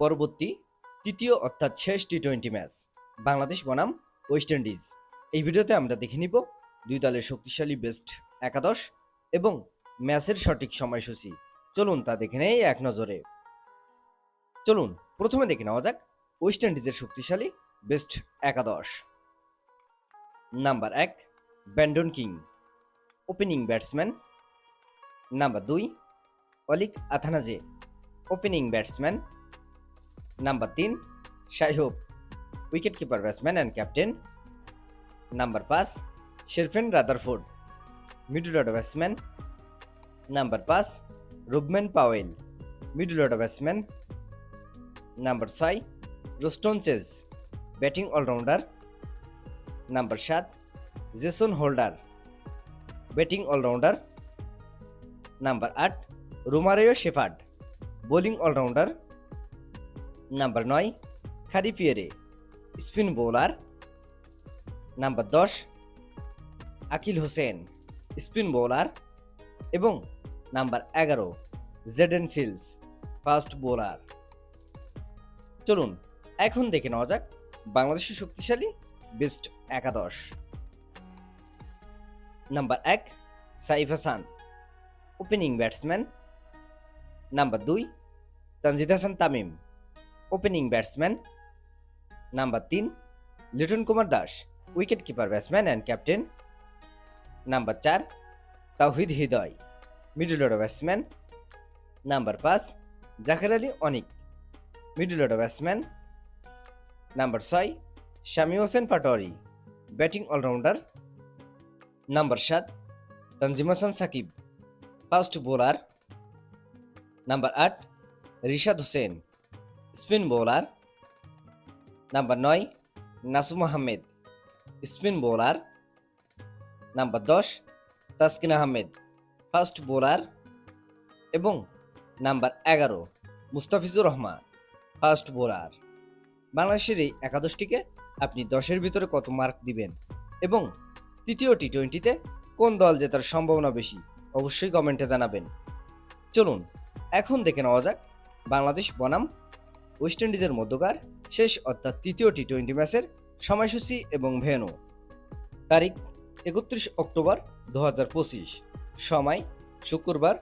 পরবর্তী তৃতীয় অর্থাৎ শেষ টি টোয়েন্টি ম্যাচ বাংলাদেশ বনাম ওয়েস্ট ইন্ডিজ এই ভিডিওতে আমরা দেখে নিব দুই দলের শক্তিশালী বেস্ট একাদশ এবং ম্যাচের সঠিক সময়সূচি। চলুন তা দেখে নেই এক নজরে। চলুন, প্রথমে দেখে নেওয়া যাক ওয়েস্ট ইন্ডিজের শক্তিশালী বেস্ট একাদশ। নাম্বার এক Brandon King opening batsman number দুই, Alick Athanaze opening batsman number তিন Shai Hope wicket keeper batsman and captain number পাঁচ Sherfane Rutherford middle order batsman number পাঁচ Rovman Powell middle order batsman number ছয় Roston Chase batting allrounder number সাত Jason Holder batting allrounder number আট Romario Shepherd bowling allrounder number নয় Khary Pierre spin bowler. Number দশ, Akeal Hosein, spin bowler. এবং number এগারো Jayden Seales fast bowler. চলুন, এখন দেখে নেওয়া যাক বাংলাদেশের শক্তিশালী বেস্ট একাদশ। নাম্বার এক, Saif Hasan, opening batsman. Number দুই, Tanzid Hasan Tamim. Opening batsman number তিন Litton Kumar Das wicket keeper batsman and captain number চার Towhid Hridoy middle order batsman number পাঁচ Jaker Ali Anik middle order batsman number ছয় Shamim Hossain Patwari batting allrounder number সাত Tanzim Hasan Sakib fast bowler number আট Rishad Hossain spin bowler number নয়, Nasum Ahmed spin bowler number দশ, Taskin Ahmed. Fast bowler এবং number এগারো, Mustafizur Rahman. Fast bowler. বাংলাদেশের এই একাদশটিকে আপনি দশের ভিতরে কত মার্ক দিবেন এবং তৃতীয় টি টোয়েন্টিতে কোন দল জেতার সম্ভাবনা বেশি, অবশ্যই কমেন্টে জানাবেন। চলুন, এখন দেখে নেওয়া যাক বাংলাদেশ বনাম ওয়েস্ট ইন্ডিজের মধ্যকার শেষ অর্থাৎ তৃতীয় টি টোয়েন্টি ম্যাচের সময়সূচি এবং ভেনু তারিখ, একত্রিশ অক্টোবর দু হাজার পঁচিশ। সময়, শুক্রবার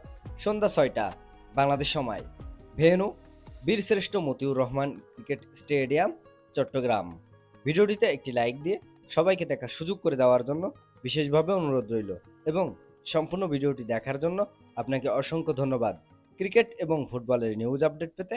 সন্ধ্যা ছয়টা, বাংলাদেশ সময়। ভেন্যু, বীরশ্রেষ্ঠ মতিউর রহমান ক্রিকেট স্টেডিয়াম, চট্টগ্রাম। ভিডিওটিতে একটি লাইক দিয়ে সবাইকে দেখার সুযোগ করে দেওয়ার জন্য বিশেষভাবে অনুরোধ রইল এবং সম্পূর্ণ ভিডিওটি দেখার জন্য আপনাকে অসংখ্য ধন্যবাদ। ক্রিকেট এবং ফুটবলের নিউজ আপডেট পেতে